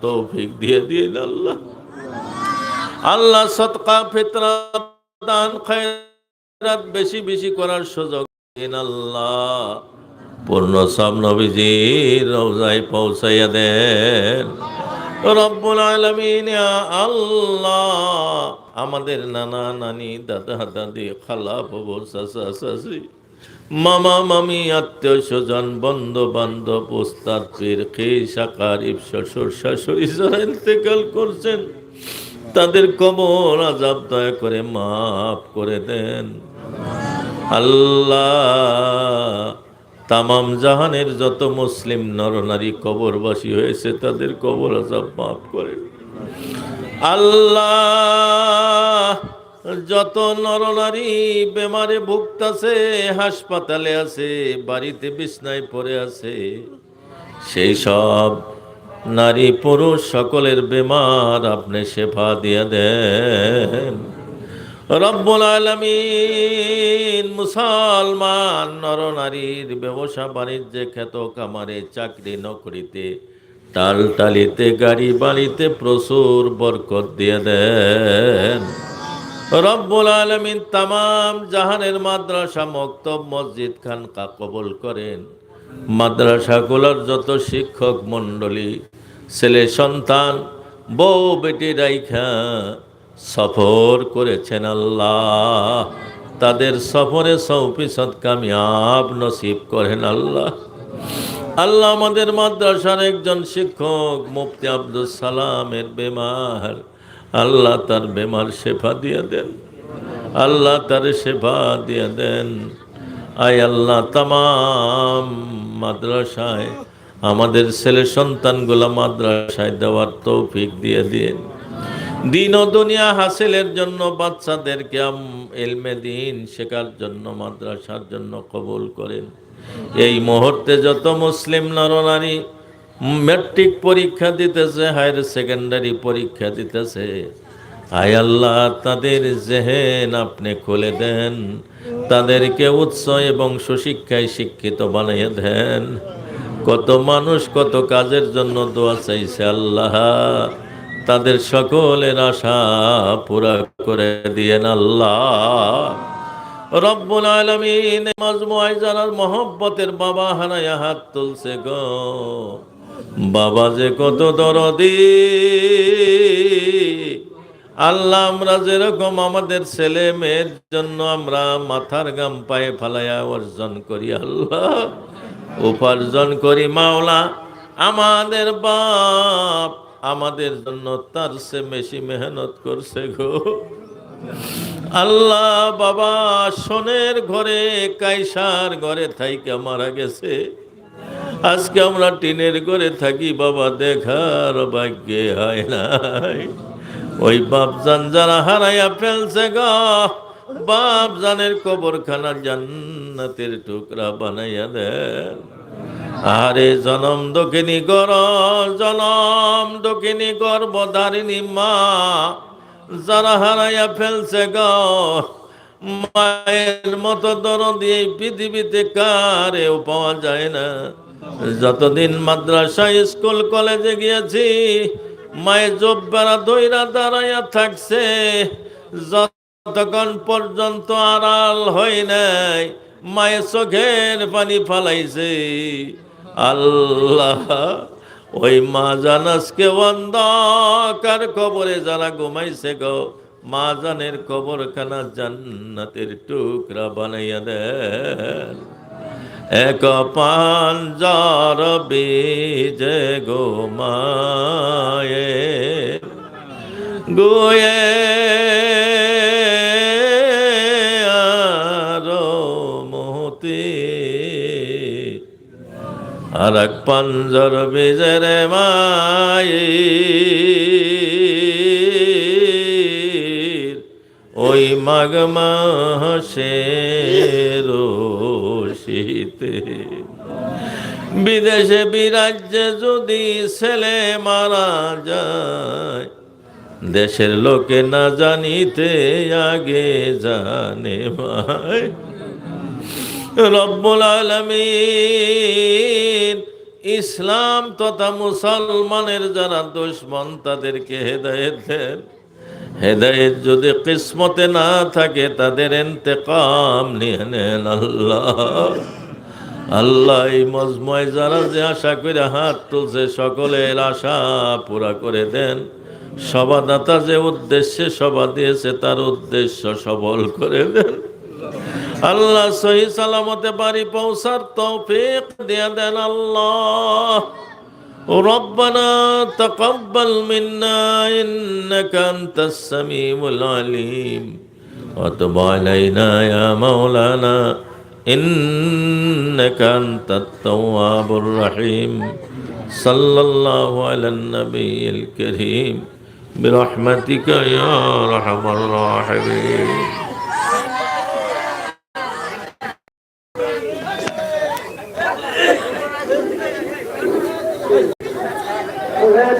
তৌফিক দিয়ে দিন আল্লাহ। আল্লাহ সৎকা ফিতরা, দান, খয়রাত বেশি বেশি করার সুযোগ দিন আল্লাহ। পূর্ণ সব নবীজির রওজায় পৌঁছাইয়া দেন। রব্বুল আলামিন আল্লাহ। আমাদের নানা নানি, দাদা দাদি, খালা বাবু চাচা, চাচি মামা, মামি, আত্মীয় স্বজন বন্ধু বান্ধব উস্তাদ পীর খেয়ে সাকার শ্বশুর শাশুড়ি যারা ইন্তেকাল করছেন। তাদের কবর আজাব দয়া করে মাফ করে দেন। আল্লাহ তামাম জাহানের যত মুসলিম নরনারী কবরবাসী হয়েছে, তাদের কবর আজাব মাফ করে আল্লাহ যত নরনারী বেমারে ভুগতাছে, হাসপাতালে আছে, বাড়িতে বিছনায় পড়ে আছে, সেই সব নারী পুরুষ সকলের বেমার আপনি শেফা দিয়ে দেন। রব্বুল আলমিন মুসলমান নরনারীর ব্যবসা বাণিজ্যে খ্যাত কামারে চাকরি নকরিতে টাল টালিতে গাড়ি বাড়িতে প্রচুর বরকত দিয়ে দেন। রব্বুল আলমিন তামাম জাহানের মাদ্রাসা মক্তব মসজিদ খান কা কবল করেন। মাদ্রাসাগুলোর যত শিক্ষক মণ্ডলী, ছেলে সন্তান, বউ বেটি রাইখা সফর করেছেন আল্লাহ। তাদের সফরে সৌফিসদ কামিয়াব নসিব করেন আল্লাহ। আল্লাহ আমাদের মাদ্রাসার একজন শিক্ষক মুফতি আব্দুল সালামের বেমার। আল্লাহ তার বেমার শেফা দিয়ে দেন। আল্লাহ তার শেফা দিয়ে দেন। আয় আল্লাহ তামাম মাদ্রাসায় আমাদের ছেলে সন্তানগুলো মাদ্রাসায় দেওয়ার তৌফিক দিয়ে দিন। দিন ও দুনিয়া হাসিলের জন্য, বাচ্চাদেরকে এলমে দিন শেখার জন্য, মাদ্রাসার জন্য কবুল করেন। এই মুহূর্তে যত মুসলিম নরনারী ম্যাট্রিক পরীক্ষা দিতেছে, হায়ার সেকেন্ডারি পরীক্ষা দিতেছে। আয় আল্লাহ, তাদের জেহেন আপনি খুলে দেন, তাদেরকে উৎস এবং সুশিক্ষায় শিক্ষিত বানিয়ে দেন। কত মানুষ কত কাজের জন্য দোয়া চাইছে আল্লাহ, তাদের সকলের আশা পুরা করে দিয়েন আল্লাহ। রব্বুল আলমিন মজমুয়ায় যারা মহব্বতের বাবা হারায়া হাত তুলছে গো। বাবা যে কত দরদি। আল্লাহ আমরা যেরকম আমাদের ছেলে মেয়ের জন্য আমরা মাথার গাম পায়ে ফালাইয়া অর্জন করি, আল্লাহ। উপার্জন করি, মাওলা। আমাদের বাপ আমাদের জন্য তার সে বেশি মেহনত করছে গো। আল্লাহ বাবা, সোনের ঘরে কাইসার ঘরে থাইকে মারা গেছে। আজকে আমরা টিনের ঘরে থাকি, বাবা দেখার ভাগ্যে হয় নাই। ওই বাপজান যারা হারাইয়া ফেলছে গ বাপ বাপজানের কবরখানা জান্নাতের টুকরা বানাইয়া দেন। আরে জনম দক্ষিণী গর, জনম দক্ষিণী গর্ভধারিণী মা, যারা হারাইয়া ফেলছে গ, মায়ের মতো দরদি এই পৃথিবীতে কারেও পাওয়া যায় না। যতদিন মাদ্রাসা স্কুল কলেজে গিয়েছি মায়ের জব্বারা দইরা দাঁড়াইয়া থাকছে। যতক্ষণ পর্যন্ত আড়াল হয় নাই মায়ের চোখের পানি ফালাইছে। আল্লাহ, ওই মা জানাসকে অন্ধকার কবরে যারা ঘুমাইছে গো, মা জানের কবরখানা জান্নাতের টুকরা বানাইয়া দেন। এক পাঞ্জার বীজে গো মায়ে গোয়ে আরও মহতি আর এক পাঞ্জর বীজের মায়ে ওই মাঘ মাসের শীতে বিদেশে বিরাজ্যে যদি ছেলে মারা যায়, দেশের লোকে না জানিতে আগে জানে ভাই। রব্বুল আলমিন ইসলাম তথা মুসলমানের যারা দুশ্মন, তাদেরকে হেদায়েত দেন। হেদায়েত যদি কিসমতে না থাকে, তাদের এন্তেকাম নিয়ে নেন আল্লাহ। আল্লাহ এই মজময় যারা যে আশা করে হাত তুলছে, সকলের আশা পুরা করে দেন। সভাদাতা যে উদ্দেশ্যে সভা দিয়েছে, তার উদ্দেশ্য সবল করে দেন। আল্লাহ সহি সালামতে বাড়ি পৌঁছার তৌফিক দিয়ে দেন আল্লাহ। ربنا تقبل منا إنك أنت السميع العليم وتب علينا يا مولانا إنك أنت التواب الرحيم صلى الله على النبي الكريم برحمتك يا أرحم الراحمين